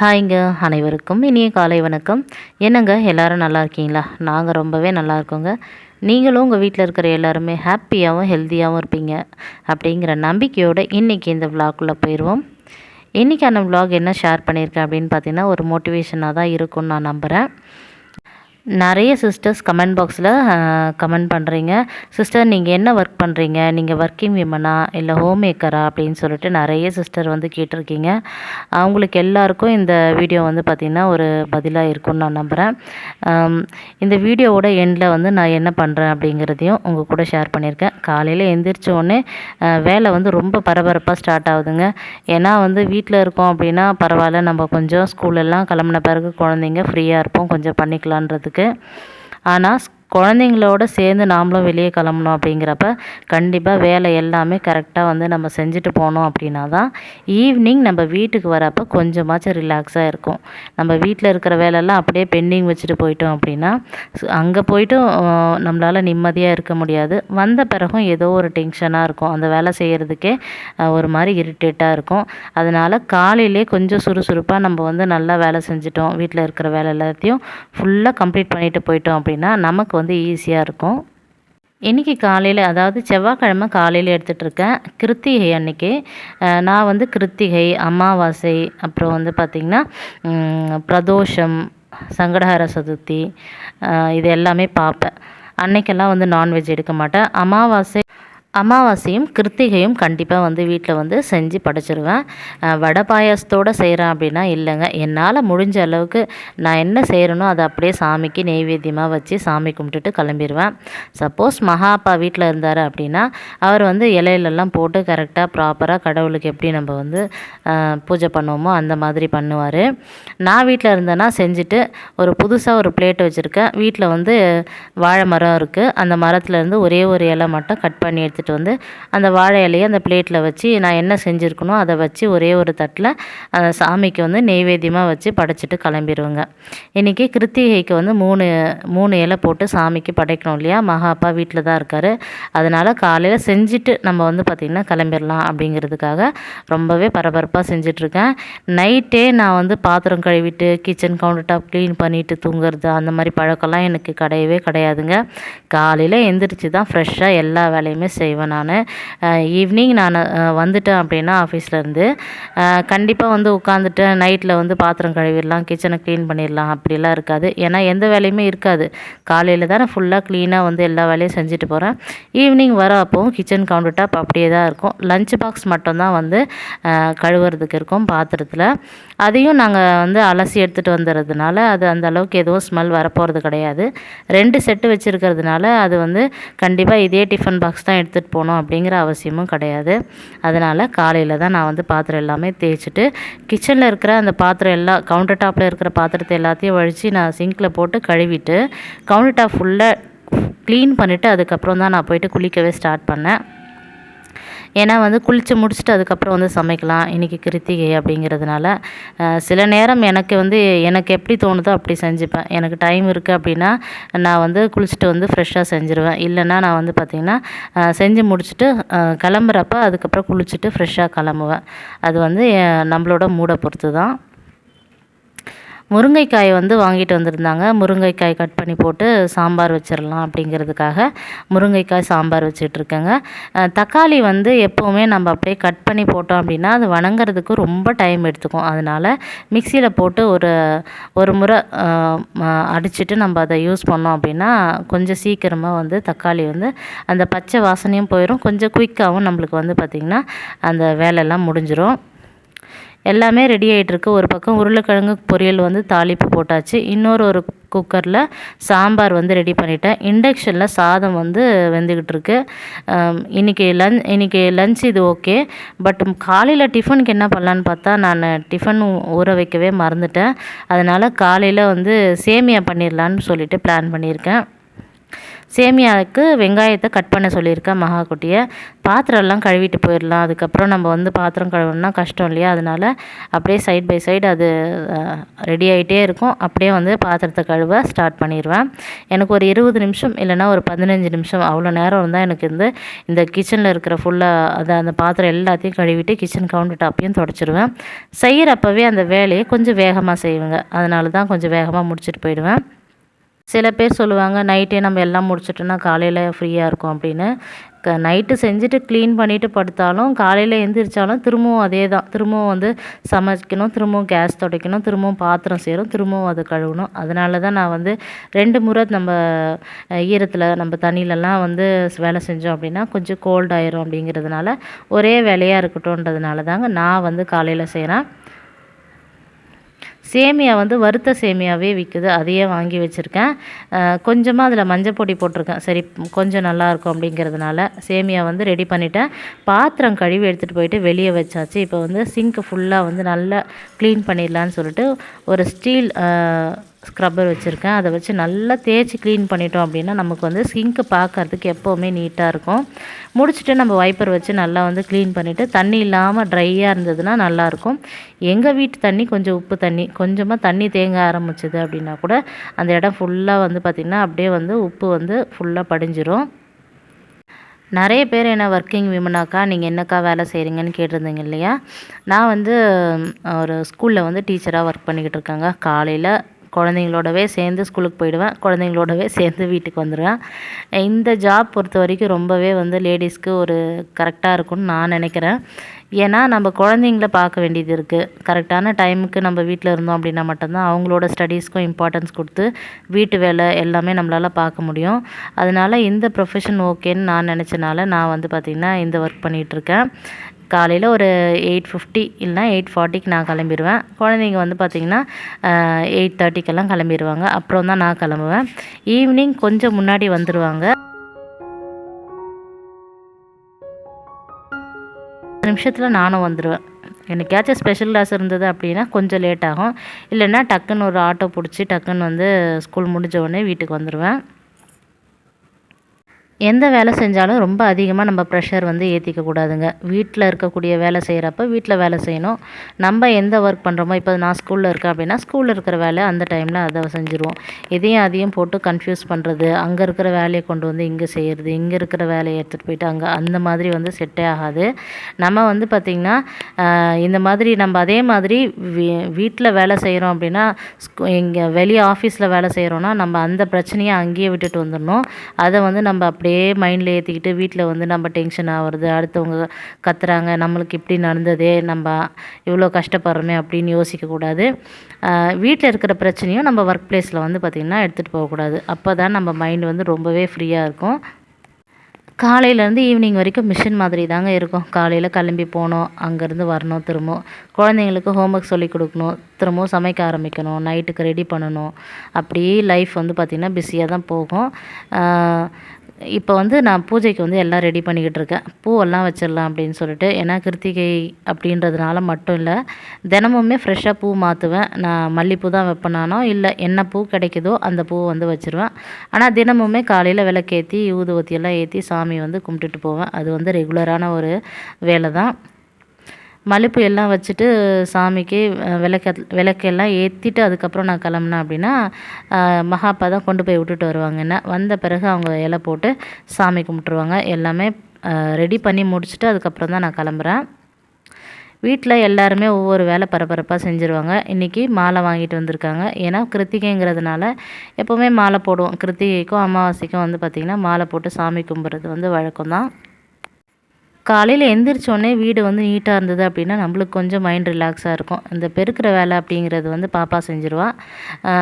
ஹாய்ங்க அனைவருக்கும் இனிய காலை வணக்கம். என்னங்க எல்லோரும் நல்லா இருக்கீங்களா? நாங்கள் ரொம்பவே நல்லா இருக்கோங்க. நீங்களும் உங்கள் வீட்டில் இருக்கிற எல்லாருமே ஹாப்பியாகவும் ஹெல்த்தியாகவும் இருப்பீங்க அப்படிங்கிற நம்பிக்கையோடு இன்றைக்கி இந்த விழாக்குள்ளே போயிடுவோம் இன்றைக்கான விளாக் என்ன ஷேர் பண்ணியிருக்கேன் அப்படின்னு பார்த்தீங்கன்னா ஒரு மோட்டிவேஷனாக தான் இருக்கும்னு நான் நம்புகிறேன் நிறைய சிஸ்டர்ஸ் கமெண்ட் பாக்ஸில் கமெண்ட் பண்ணுறீங்க சிஸ்டர் நீங்கள் என்ன ஒர்க் பண்ணுறீங்க நீங்கள் ஒர்க்கிங் விமனா இல்லை ஹோம் மேக்கரா அப்படின்னு சொல்லிட்டு நிறைய சிஸ்டர் வந்து கேட்டிருக்கீங்க. அவங்களுக்கு எல்லாருக்கும் இந்த வீடியோ வந்து பார்த்திங்கன்னா ஒரு பதிலாக இருக்கும்னு நான் நம்புகிறேன் இந்த வீடியோவோட எண்டில் வந்து நான் என்ன பண்ணுறேன் அப்படிங்கிறதையும் உங்கள் கூட ஷேர் பண்ணியிருக்கேன். காலையில் எந்திரிச்ச உடனே வேலை வந்து ரொம்ப பரபரப்பாக ஸ்டார்ட் ஆகுதுங்க. ஏன்னா வந்து வீட்டில் இருக்கோம் அப்படின்னா பரவாயில்ல. நம்ம கொஞ்சம் ஸ்கூலெல்லாம் கிளம்புன பிறகு குழந்தைங்க ஃப்ரீயாக இருப்போம். கொஞ்சம் பண்ணிக்கலான்றதுக்கு. ஆனால் குழந்தைங்களோட சேர்ந்து நாமளும் வெளியே கிளம்பணும் அப்படிங்கிறப்ப கண்டிப்பாக வேலை எல்லாமே கரெக்டாக வந்து நம்ம செஞ்சுட்டு போனோம் அப்படின்னா தான் ஈவினிங் நம்ம வீட்டுக்கு வரப்போ கொஞ்சமாச்சும் ரிலாக்ஸாக இருக்கும். நம்ம வீட்டில் இருக்கிற வேலையெல்லாம் அப்படியே பெண்டிங் வச்சுட்டு போயிட்டோம் அப்படின்னா அங்கே போயிட்டும் நம்மளால் நிம்மதியாக இருக்க முடியாது. வந்த பிறகும் ஏதோ ஒரு டென்ஷனாக இருக்கும். அந்த வேலை செய்கிறதுக்கே ஒரு மாதிரி இரிட்டேட்டாக இருக்கும். அதனால் காலையிலே கொஞ்சம் சுறுசுறுப்பாக நம்ம வந்து நல்லா வேலை செஞ்சிட்டோம். வீட்டில் இருக்கிற வேலை எல்லாத்தையும் ஃபுல்லாக கம்ப்ளீட் பண்ணிட்டு போயிட்டோம் அப்படின்னா நமக்கு வந்து ஈஸியாக இருக்கும். இன்றைக்கி காலையில் அதாவது செவ்வாய்க்கிழமை காலையில் எடுத்துகிட்டு இருக்கேன் கிருத்திகை அன்னைக்கு. நான் வந்து கிருத்திகை அமாவாசை அப்புறம் வந்து பார்த்திங்கன்னா பிரதோஷம் சங்கடஹர சதுர்த்தி இது எல்லாமே பார்ப்பேன் அன்னைக்கெல்லாம் வந்து நான்வெஜ் எடுக்க மாட்டேன். அமாவாசை அமாவாசையும் கிருத்திகையும் கண்டிப்பாக வந்து வீட்டில் வந்து செஞ்சு படைச்சிருவேன். வடை பாயாசத்தோடு செய்கிறேன் அப்படின்னா இல்லைங்க. என்னால் முடிஞ்ச அளவுக்கு நான் என்ன செய்கிறேனோ அதை அப்படியே சாமிக்கு நெய்வேத்தியமாக வச்சு சாமி கும்பிட்டுட்டு கிளம்பிடுவேன் சப்போஸ் மகா அப்பா வீட்டில் இருந்தார் அப்படின்னா அவர் வந்து இலையிலெல்லாம் போட்டு கரெக்டாக ப்ராப்பராக கடவுளுக்கு எப்படி நம்ம வந்து பூஜை பண்ணுவோமோ அந்த மாதிரி பண்ணுவார். நான் வீட்டில் இருந்தேன்னா செஞ்சுட்டு ஒரு புதுசாக ஒரு பிளேட் வச்சுருக்கேன். வீட்டில் வந்து வாழை மரம் இருக்குது அந்த மரத்துலேருந்து ஒரே ஒரு இலை மட்டும் கட் பண்ணி எடுத்துகிட்டு வந்து அந்த வாழை இலையை அந்த பிளேட்டில் வச்சு நான் என்ன செஞ்சுருக்கனோ அதை வச்சு ஒரே ஒரு தட்டில் அந்த சாமிக்கு வந்து நெய்வேத்தியமாக வச்சு படைச்சிட்டு கிளம்பிடுவேங்க இன்றைக்கி கிருத்திகைக்கு வந்து மூணு மூணு இலை போட்டு சாமிக்கு படைக்கணும் இல்லையா? மகா அப்பா வீட்டில் தான் இருக்கார். அதனால் காலையில் செஞ்சுட்டு நம்ம வந்து பார்த்திங்கன்னா கிளம்பிடலாம் அப்படிங்கிறதுக்காக ரொம்பவே பரபரப்பாக செஞ்சிட்ருக்கேன். நைட்டே நான் வந்து பாத்திரம் கழுவிட்டு கிச்சன் கவுண்டர் டாப் க்ளீன் பண்ணிவிட்டு தூங்குறது அந்த மாதிரி பழக்கம்லாம் எனக்கு கிடையவே கிடையாதுங்க. காலையில் எந்திரிச்சு தான் ஃப்ரெஷ்ஷாக எல்லா வேலையுமே செய்வேன். நான். ஈவினிங் நான் வந்துட்டேன் அப்படின்னா ஆஃபீஸ்லேருந்து கண்டிப்பாக வந்து உட்காந்துட்டு நைட்டில் வந்து பாத்திரம் கழுவிடலாம் கிச்சனை க்ளீன் பண்ணிடலாம் அப்படிலாம் இருக்காது. ஏன்னா எந்த வேலையுமே இருக்காது. காலையில் தான் நான் ஃபுல்லாக க்ளீனாக வந்து எல்லா வேலையும் செஞ்சுட்டு போகிறேன் ஈவினிங் வர அப்போவும் கிச்சன் கவுண்டர் டாப் அப்படியே தான் இருக்கும். லஞ்ச் பாக்ஸ் மட்டும்தான் வந்து கழுவுறதுக்கு இருக்கும் பாத்திரத்தில். அதையும் நாங்கள் வந்து அலசி எடுத்துகிட்டு வந்துடுறதுனால அது அந்த அளவுக்கு எதுவும் ஸ்மெல் வரப்போகிறது கிடையாது. ரெண்டு செட்டு வச்சுருக்கிறதுனால அது வந்து கண்டிப்பாக இதே டிஃபன் பாக்ஸ் தான் எடுத்துகிட்டு போகணும் அப்படிங்கிற அவசியமும் கிடையாது. அதனால் காலையில் தான் நான் வந்து பாத்திரம் எல்லாமே தேய்ச்சிட்டு கிச்சனில் இருக்கிற அந்த பாத்திரம் எல்லாம் கவுண்டர் டாப்பில் இருக்கிற பாத்திரத்தை எல்லாத்தையும் வழித்து நான் சிங்கில் போட்டு கழுவிட்டு கவுண்டர் டாப் ஃபுல்லாக க்ளீன் பண்ணிவிட்டு அதுக்கப்புறம் தான் நான் போயிட்டு குளிக்கவே ஸ்டார்ட் பண்ணேன். ஏன்னா வந்து குளித்து முடிச்சுட்டு அதுக்கப்புறம் வந்து சமைக்கலாம். இன்றைக்கி கிருத்திகை அப்படிங்கிறதுனால சில நேரம் எனக்கு வந்து எனக்கு எப்படி தோணுதோ அப்படி செஞ்சுப்பேன். எனக்கு டைம் இருக்குது அப்படின்னா நான் வந்து குளிச்சுட்டு வந்து ஃப்ரெஷ்ஷாக செஞ்சுருவேன். இல்லைன்னா நான் வந்து பார்த்திங்கன்னா செஞ்சு முடிச்சுட்டு கிளம்புறப்ப அதுக்கப்புறம் குளிச்சுட்டு ஃப்ரெஷ்ஷாக கிளம்புவேன். அது வந்து நம்மளோட மூடை பொறுத்து தான் முருங்கைக்காய் வந்து வாங்கிட்டு வந்திருந்தாங்க. முருங்கைக்காய் கட் பண்ணி போட்டு சாம்பார் வச்சிடலாம் அப்படிங்கிறதுக்காக முருங்கைக்காய் சாம்பார் வச்சிட்ருக்கேங்க. தக்காளி வந்து எப்போவுமே நம்ம அப்படியே கட் பண்ணி போட்டோம் அப்படின்னா அது வணங்குறதுக்கு ரொம்ப டைம் எடுத்துக்கும். அதனால் மிக்சியில் போட்டு ஒரு ஒரு முறை அடிச்சுட்டு நம்ம அதை யூஸ் பண்ணோம் அப்படின்னா கொஞ்சம் சீக்கிரமாக வந்து தக்காளி வந்து அந்த பச்சை வாசனையும் போயிடும் கொஞ்சம் குயிக்காகவும் நம்மளுக்கு வந்து பார்த்திங்கன்னா அந்த வேலையெல்லாம் முடிஞ்சிடும் எல்லாமே ரெடி ஆகிட்டுருக்கு ஒரு பக்கம் உருளைக்கிழங்கு பொரியல் வந்து தாளிப்பு போட்டாச்சு. இன்னொரு ஒரு குக்கரில் சாம்பார் வந்து ரெடி பண்ணிட்டேன். இண்டக்ஷனில் சாதம் வந்து வெந்துக்கிட்டு இருக்கு இன்றைக்கி லஞ்ச் லன் இன்னைக்கு லஞ்ச் இது ஓகே பட் காலையில் டிஃபனுக்கு என்ன பண்ணலான்னு பார்த்தா நான் டிஃபன் ஊற வைக்கவே மறந்துட்டேன். அதனால் காலையில் வந்து சேமியா பண்ணிடலான்னு சொல்லிட்டு பிளான் பண்ணியிருக்கேன். சேமியாவுக்கு வெங்காயத்தை கட் பண்ண சொல்லியிருக்கேன் மகா குட்டியை பாத்திரம்லாம் கழுவிட்டு போயிடலாம். அதுக்கப்புறம் நம்ம வந்து பாத்திரம் கழுவணும்னா கஷ்டம் இல்லையா? அதனால் அப்படியே சைட் பை சைடு அது ரெடி ஆகிட்டே இருக்கும். அப்படியே வந்து பாத்திரத்தை கழுவ ஸ்டார்ட் பண்ணிடுவேன். எனக்கு ஒரு இருபது நிமிஷம் இல்லைன்னா ஒரு பதினஞ்சு நிமிஷம் அவ்வளோ நேரம் இருந்தால் எனக்கு வந்து இந்த கிச்சனில் இருக்கிற ஃபுல்லாக அதை அந்த பாத்திரம் எல்லாத்தையும் கழுவிட்டு கிச்சன் கவுண்டர் டாப்பையும் தொடச்சிடுவேன் செய்கிறப்பவே அந்த வேலையை கொஞ்சம் வேகமாக செய்வேங்க. அதனால தான் கொஞ்சம் வேகமாக முடிச்சுட்டு போயிடுவேன். சில பேர் சொல்லுவாங்க நைட்டே நம்ம எல்லாம் முடிச்சிட்டோன்னா காலையில் ஃப்ரீயாக இருக்கும் அப்படின்னு. க நைட்டு செஞ்சுட்டு க்ளீன் பண்ணிவிட்டு படுத்தாலும் காலையில் எழுந்திரிச்சாலும் திரும்பவும் அதே தான். திரும்பவும் வந்து சமைக்கணும் திரும்பவும் கேஸ் துடைக்கணும் திரும்பவும் பாத்திரம் சேரும் திரும்பவும் அதை கழுவணும். அதனால தான் நான் வந்து ரெண்டு முறை நம்ம ஈரத்தில் நம்ம தண்ணியிலலாம் வந்து வேலை செஞ்சோம் அப்படின்னா கொஞ்சம் கோல்ட் ஆயிரும் அப்படிங்கிறதுனால ஒரே வேலையாக இருக்கட்டும்ன்றதுனால தாங்க நான் வந்து காலையில் செய்கிறேன் சேமியா வந்து வறுத்த சேமியாவே விற்குது அதையே வாங்கி வச்சுருக்கேன். கொஞ்சமாக அதில் மஞ்சள் பொடி போட்டிருக்கேன். சரி கொஞ்சம் நல்லாயிருக்கும் அப்படிங்கிறதுனால சேமியா வந்து ரெடி பண்ணிவிட்டேன் பாத்திரம் கழுவி எடுத்துகிட்டு போயிட்டு வெளியே வச்சாச்சு. இப்போ வந்து சிங்க்கு ஃபுல்லாக வந்து நல்லா க்ளீன் பண்ணிடலான்னு சொல்லிட்டு ஒரு ஸ்டீல் ஸ்க்ரப்பர் வச்சுருக்கேன். அதை வச்சு நல்லா தேய்ச்சி க்ளீன் பண்ணிட்டோம் அப்படின்னா நமக்கு வந்து சிங்க்கு பார்க்கறதுக்கு எப்போவுமே நீட்டாக இருக்கும். முடிச்சுட்டு நம்ம வைப்பர் வச்சு நல்லா வந்து க்ளீன் பண்ணிவிட்டு தண்ணி இல்லாமல் ட்ரையாக இருந்ததுன்னா நல்லாயிருக்கும் எங்கள் வீட்டு தண்ணி கொஞ்சம் உப்பு தண்ணி கொஞ்சமாக தண்ணி தேங்க ஆரம்பிச்சிது அப்படின்னா கூட அந்த இடம் ஃபுல்லாக வந்து பார்த்திங்கன்னா அப்படியே வந்து உப்பு வந்து ஃபுல்லாக படிஞ்சிரும். நிறைய பேர் என்ன ஒர்க்கிங் விமனாக்கா நீங்கள் என்னக்கா வேலை செய்கிறீங்கன்னு கேட்டிருந்தீங்க இல்லையா? நான் வந்து ஒரு ஸ்கூலில் வந்து டீச்சராக ஒர்க் பண்ணிக்கிட்டு இருக்கேங்க. காலையில் குழந்தைங்களோடவே சேர்ந்து ஸ்கூலுக்கு போயிடுவேன். குழந்தைங்களோடவே சேர்ந்து வீட்டுக்கு வந்துடுவேன் இந்த ஜாப் பொறுத்த வரைக்கும் ரொம்பவே வந்து லேடிஸ்க்கு ஒரு கரெக்டாக இருக்கும்னு நான் நினைக்கிறேன். ஏன்னா நம்ம குழந்தைங்கள பார்க்க வேண்டியது இருக்குது கரெக்டான டைமுக்கு நம்ம வீட்டில் இருந்தோம் அப்படின்னா மட்டும்தான் அவங்களோட ஸ்டடீஸ்க்கும் இம்பார்ட்டன்ஸ் கொடுத்து வீட்டு வேலை எல்லாமே நம்மளால் பார்க்க முடியும். அதனால் இந்த ப்ரொஃபஷன் ஓகேன்னு நான் நினச்சனால நான் வந்து பார்த்திங்கன்னா இந்த ஒர்க் பண்ணிகிட்ருக்கேன் காலையில் ஒரு எயிட் ஃபிஃப்டி இல்லைனா எயிட் ஃபார்ட்டிக்கு நான் கிளம்பிடுவேன் குழந்தைங்க வந்து பார்த்திங்கன்னா எயிட் தேர்ட்டிக்கெல்லாம் கிளம்பிடுவாங்க அப்புறம் தான் நான் கிளம்புவேன். ஈவினிங் கொஞ்சம் முன்னாடி வந்துடுவாங்க நிமிஷத்தில் நானும் வந்துடுவேன் என்னைக்காச்சும் ஸ்பெஷல் கிளாஸ் இருந்தது அப்படின்னா கொஞ்சம் லேட் ஆகும். இல்லைன்னா டக்குன்னு ஒரு ஆட்டோ பிடிச்சி டக்குன்னு வந்து ஸ்கூல் முடிஞ்ச உடனே வீட்டுக்கு வந்துடுவேன் எந்த வேலை செஞ்சாலும் ரொம்ப அதிகமாக நம்ம ப்ரெஷர் வந்து ஏற்றிக்க கூடாதுங்க. வீட்டில் இருக்கக்கூடிய வேலை செய்கிறப்ப வீட்டில் வேலை செய்யணும். நம்ம எந்த ஒர்க் பண்ணுறோமோ இப்போ நான் ஸ்கூலில் இருக்கேன் அப்படின்னா ஸ்கூலில் இருக்கிற வேலை அந்த டைமில் அதை செஞ்சுருவோம். இதையும் அதையும் போட்டு கன்ஃபியூஸ் பண்ணுறது அங்கே இருக்கிற வேலையை கொண்டு வந்து இங்கே செய்கிறது இங்கே இருக்கிற வேலையை எடுத்துகிட்டு போயிட்டு அங்கே அந்த மாதிரி வந்து செட்டே ஆகாது. நம்ம வந்து பார்த்திங்கன்னா இந்த மாதிரி நம்ம அதே மாதிரி வீ வீட்டில் வேலை செய்கிறோம் அப்படின்னா இங்கே வெளியே ஆஃபீஸில் வேலை செய்கிறோன்னா நம்ம அந்த பிரச்சனையை அங்கேயே விட்டுட்டு வந்துடணும். அதை வந்து நம்ம அப்படி அப்படியே மைண்டில் ஏற்றிக்கிட்டு வீட்டில் வந்து நம்ம டென்ஷன் ஆகிறது அடுத்தவங்க கத்துறாங்க நம்மளுக்கு இப்படி நடந்ததே நம்ம இவ்வளோ கஷ்டப்படுறோமே அப்படின்னு யோசிக்கக்கூடாது. வீட்டில் இருக்கிற பிரச்சனையும் நம்ம ஒர்க் பிளேஸில் வந்து பார்த்திங்கன்னா எடுத்துகிட்டு போகக்கூடாது. அப்போ தான் நம்ம மைண்ட் வந்து ரொம்பவே ஃப்ரீயாக இருக்கும். காலையிலேருந்து ஈவினிங் வரைக்கும் மிஷின் மாதிரி தாங்க இருக்கும். காலையில் கிளம்பி போகணும் அங்கேருந்து வரணும் திரும்பவும். குழந்தைங்களுக்கு ஹோம் ஒர்க் கொடுக்கணும் திரும்பவும் சமைக்க ஆரம்பிக்கணும் நைட்டுக்கு ரெடி பண்ணணும். அப்படியே லைஃப் வந்து பார்த்திங்கன்னா பிஸியாக தான் போகும். இப்போ வந்து நான் பூஜைக்கு வந்து எல்லாம் ரெடி பண்ணிக்கிட்டு இருக்கேன் பூவெல்லாம் வச்சிடலாம் அப்படின்னு சொல்லிட்டு. ஏன்னா கிருத்திகை அப்படின்றதுனால மட்டும் இல்லை தினமுமே ஃப்ரெஷ்ஷாக பூ மாற்றுவேன் நான் மல்லிப்பூ தான் வைப்பேனானோ இல்லை என்ன பூ கிடைக்குதோ அந்த பூவை வந்து வச்சுருவேன். ஆனால் தினமுமே காலையில் விளக்கேற்றி ஊதுவத்தியெல்லாம் ஏற்றி சாமி வந்து கும்பிட்டுட்டு போவேன். அது வந்து ரெகுலரான ஒரு வேலை தான் மலுப்பு எல்லாம் வச்சுட்டு சாமிக்கு விளக்க விளக்கெல்லாம் ஏற்றிட்டு அதுக்கப்புறம் நான் கிளம்புனேன் அப்படின்னா மகாப்பா தான் கொண்டு போய் விட்டுட்டு வருவாங்க. என்ன வந்த பிறகு அவங்க இலை போட்டு சாமி கும்பிட்ருவாங்க எல்லாமே ரெடி பண்ணி முடிச்சுட்டு அதுக்கப்புறம் தான் நான் கிளம்புறேன். வீட்டில் எல்லாருமே ஒவ்வொரு வேலை பரபரப்பாக செஞ்சுருவாங்க. இன்றைக்கி மாலை வாங்கிட்டு வந்திருக்காங்க. ஏன்னா கிருத்திகைங்கிறதுனால எப்போவுமே மாலை போடுவோம். கிருத்திகைக்கும் அமாவாசைக்கும் வந்து பார்த்திங்கன்னா மாலை போட்டு சாமி கும்பிட்றது வந்து வழக்கம் தான் காலையில் எந்திரிச்சோடனே வீடு வந்து நீட்டாக இருந்தது அப்படின்னா நம்மளுக்கு கொஞ்சம் மைண்ட் ரிலாக்ஸாக இருக்கும். இந்த பெருக்கிற வேலை அப்படிங்கிறது வந்து பாப்பா செஞ்சுருவா.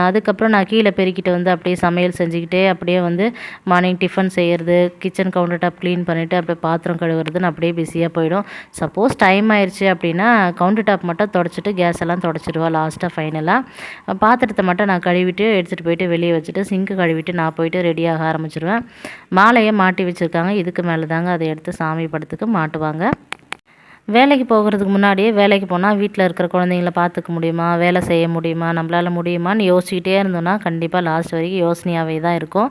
அதுக்கப்புறம் நான் கீழே பெருக்கிட்டு வந்து அப்படியே சமையல் செஞ்சுக்கிட்டே அப்படியே வந்து மார்னிங் டிஃபன் செய்கிறது கிச்சன் கவுண்டர் டாப் க்ளீன் பண்ணிவிட்டு அப்படியே பாத்திரம் கழுவுறதுன்னு அப்படியே பிஸியாக போயிடும். சப்போஸ் டைம் ஆயிடுச்சு அப்படின்னா கவுண்டர் டாப் மட்டும் தொடச்சிட்டு கேஸ் எல்லாம் தொடச்சிடுவா லாஸ்ட்டாக ஃபைனலாக பாத்திரத்தை மட்டும் நான் கழுவிட்டு எடுத்துகிட்டு போயிட்டு வெளியே வச்சுட்டு சிங்க்கு கழுவிட்டு நான் போயிட்டு ரெடியாக ஆரம்பிச்சிடுவேன் மாலையை மாட்டி வச்சுருக்காங்க. இதுக்கு மேலே தாங்க அதை எடுத்து சாமி படத்துக்கு மாட்டுவாங்க. வேலைக்கு போகிறதுக்கு முன்னாடியே வேலைக்கு போனால் வீட்டில் இருக்கிற குழந்தைங்கள பார்த்துக்க முடியுமா? வேலை செய்ய முடியுமா? நம்மளால் முடியுமான்னு யோசிச்சுக்கிட்டே இருந்தோம்னா கண்டிப்பாக லாஸ்ட் வரைக்கும் யோசனையாகவே தான் இருக்கும்.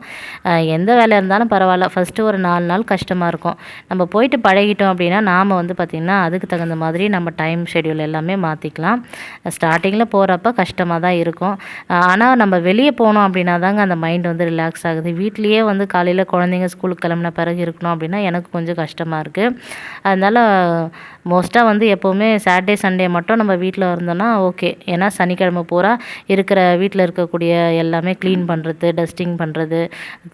எந்த வேலை இருந்தாலும் பரவாயில்ல. ஃபஸ்ட்டு ஒரு நாலு நாள் கஷ்டமாக இருக்கும். நம்ம போயிட்டு பழகிட்டோம் அப்படின்னா நாம் வந்து பார்த்திங்கன்னா அதுக்கு தகுந்த மாதிரி நம்ம டைம் ஷெடியூல் எல்லாமே மாற்றிக்கலாம் ஸ்டார்டிங்கில் போகிறப்ப கஷ்டமாக தான் இருக்கும். ஆனால் நம்ம வெளியே போனோம் அப்படின்னா தாங்க அந்த மைண்ட் வந்து ரிலாக்ஸ் ஆகுது. வீட்லேயே வந்து காலையில் குழந்தைங்க ஸ்கூலுக்கு கிளம்புன பிறகு இருக்கணும் அப்படின்னா எனக்கு கொஞ்சம் கஷ்டமாக இருக்குது அதனால் மோஸ்ட்டாக வந்து எப்போவுமே சாட்டர்டே சண்டே மட்டும் நம்ம வீட்டில் இருந்தோன்னா ஓகே ஏன்னா சனிக்கிழமை பூரா இருக்கிற வீட்டில் இருக்கக்கூடிய எல்லாமே க்ளீன் பண்ணுறது டஸ்டிங் பண்ணுறது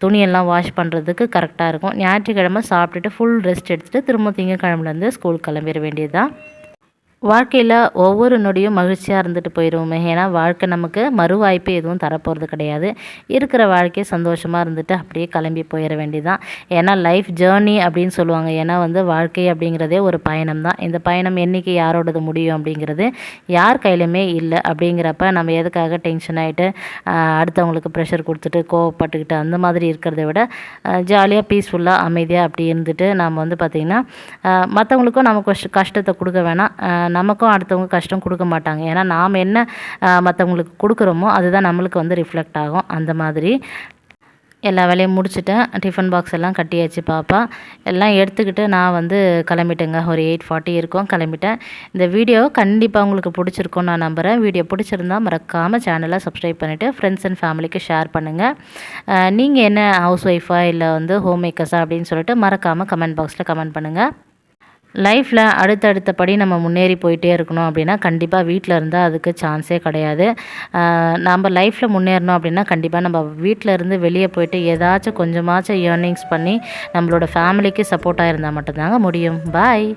துணியெல்லாம் வாஷ் பண்ணுறதுக்கு கரெக்டாக இருக்கும். ஞாயிற்றுக்கிழமை சாப்பிட்டுட்டு ஃபுல் ரெஸ்ட் எடுத்துகிட்டு திரும்ப திங்கக்கிழமைலேருந்து ஸ்கூல் கிளம்பிட வேண்டியது தான் வாழ்க்கையில் ஒவ்வொரு நொடியும் மகிழ்ச்சியாக இருந்துட்டு போயிடுவோமே ஏன்னா வாழ்க்கை நமக்கு மறு வாய்ப்பு எதுவும் தரப்போகிறது கிடையாது. இருக்கிற வாழ்க்கையை சந்தோஷமாக இருந்துட்டு அப்படியே கிளம்பி போயிட வேண்டியதான் ஏன்னா லைஃப் ஜேர்னி அப்படின்னு சொல்லுவாங்க. ஏன்னா வந்து வாழ்க்கை அப்படிங்கிறதே ஒரு பயணம் தான் இந்த பயணம் என்றைக்கு யாரோடது முடியும் அப்படிங்கிறது யார் கையிலுமே இல்லை. அப்படிங்கிறப்ப நம்ம எதுக்காக டென்ஷன் ஆகிட்டு அடுத்தவங்களுக்கு ப்ரெஷர் கொடுத்துட்டு கோவப்பட்டுக்கிட்டு அந்த மாதிரி இருக்கிறத விட ஜாலியாக பீஸ்ஃபுல்லாக அமைதியாக அப்படி இருந்துட்டு நாம் வந்து பார்த்திங்கன்னா மற்றவங்களுக்கும் நம்ம கஷ்டத்தை கொடுக்க வேணாம். நமக்கும் அடுத்தவங்க கஷ்டம் கொடுக்க மாட்டாங்க. ஏன்னா நாம் என்ன மற்றவங்களுக்கு கொடுக்குறோமோ அதுதான் நம்மளுக்கு வந்து ரிஃப்ளெக்ட் ஆகும். அந்த மாதிரி. எல்லா வேலையும் முடிச்சுட்டேன். டிஃபன் பாக்ஸ் எல்லாம் கட்டியாச்சு பாப்பா. எல்லாம் எடுத்துக்கிட்டு நான் வந்து கிளம்பிட்டேங்க. ஒரு எயிட் ஃபார்ட்டி இருக்கும். கிளம்பிட்டேன். இந்த வீடியோ கண்டிப்பாக உங்களுக்கு பிடிச்சிருக்கும் நான் நம்புகிறேன் வீடியோ பிடிச்சிருந்தா மறக்காமல் சேனலை சப்ஸ்கிரைப் பண்ணிவிட்டு ஃப்ரெண்ட்ஸ் அண்ட் ஃபேமிலிக்கு ஷேர் பண்ணுங்கள் நீங்கள் என்ன ஹவுஸ் ஒய்ஃபா இல்லை வந்து ஹோம் மேக்கர்ஸா அப்படின்னு சொல்லிட்டு மறக்காமல் கமெண்ட் பாக்ஸில் கமெண்ட் பண்ணுங்கள் லைஃப்பில் அடுத்தடுத்த படி நம்ம முன்னேறி போயிட்டே இருக்கணும் அப்படின்னா கண்டிப்பாக வீட்டில் இருந்தால் அதுக்கு சான்ஸே கிடையாது. நம்ம லைஃப்பில் முன்னேறணும் அப்படின்னா கண்டிப்பாக நம்ம வீட்டில் இருந்து வெளியே போயிட்டு ஏதாச்சும் கொஞ்சமாச்சும் ஏர்னிங்ஸ் பண்ணி நம்மளோட ஃபேமிலிக்கு சப்போர்ட்டாக இருந்தால் மட்டும்தாங்க முடியும். பாய்